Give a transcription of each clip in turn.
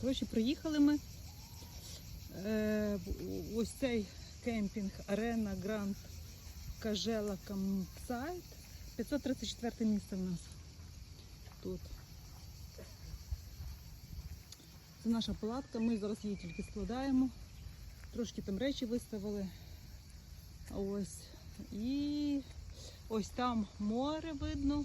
Коротше, приїхали ми. Е, ось цей кемпінг Арена Гранд Кажела Кампсайт. 534 місце в нас тут. Це наша палатка, ми зараз її тільки складаємо. Трошки там речі виставили. Ось. І ось там море видно.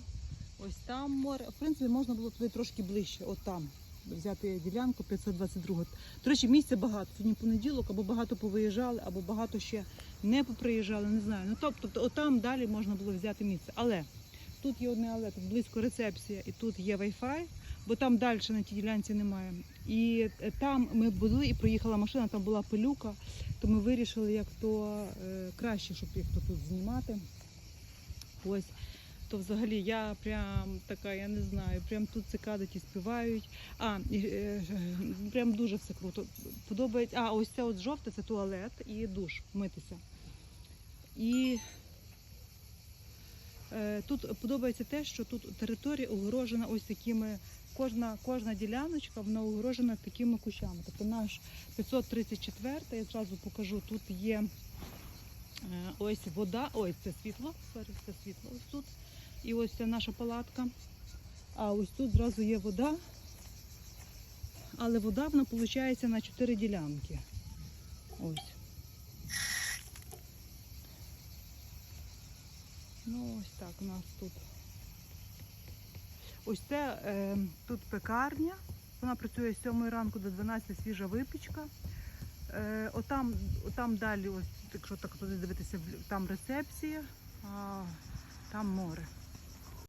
Ось там море. В принципі, можна було туди трошки ближче, от там. Взяти ділянку 522. До речі, місця багато. Сьогодні понеділок, або багато повиїжджали, або багато ще не поприїжджали, не знаю. Ну тобто, от там далі можна було взяти місце. Але тут є одне але, тут близько рецепція і тут є Wi-Fi, бо там далі на тій ділянці немає. І е, там ми були і проїхала машина, там була пилюка, то ми вирішили, як то е, краще, щоб то тут знімати. Ось. То взагалі я прям така, я не знаю, прям тут цикади ті співають. А, і, е, прям дуже все круто. Подобається. А, ось це от жовте, це туалет і душ митися. І е, тут подобається те, що тут територія огорожена ось такими. Кожна, кожна діляночка вона огорожена такими кущами. Тобто наш 534, я зразу покажу, тут є ось вода, ой, це світло, це світло ось тут. І ось це наша палатка. А ось тут зразу є вода. Але вода вона виходить на 4 ділянки. Ось. Ну, ось так у нас тут. Ось це е, тут пекарня. Вона працює з 7 ранку до 12 свіжа випічка. Е, отам, отам далі, ось, якщо так туди дивитися, там рецепція, а там море.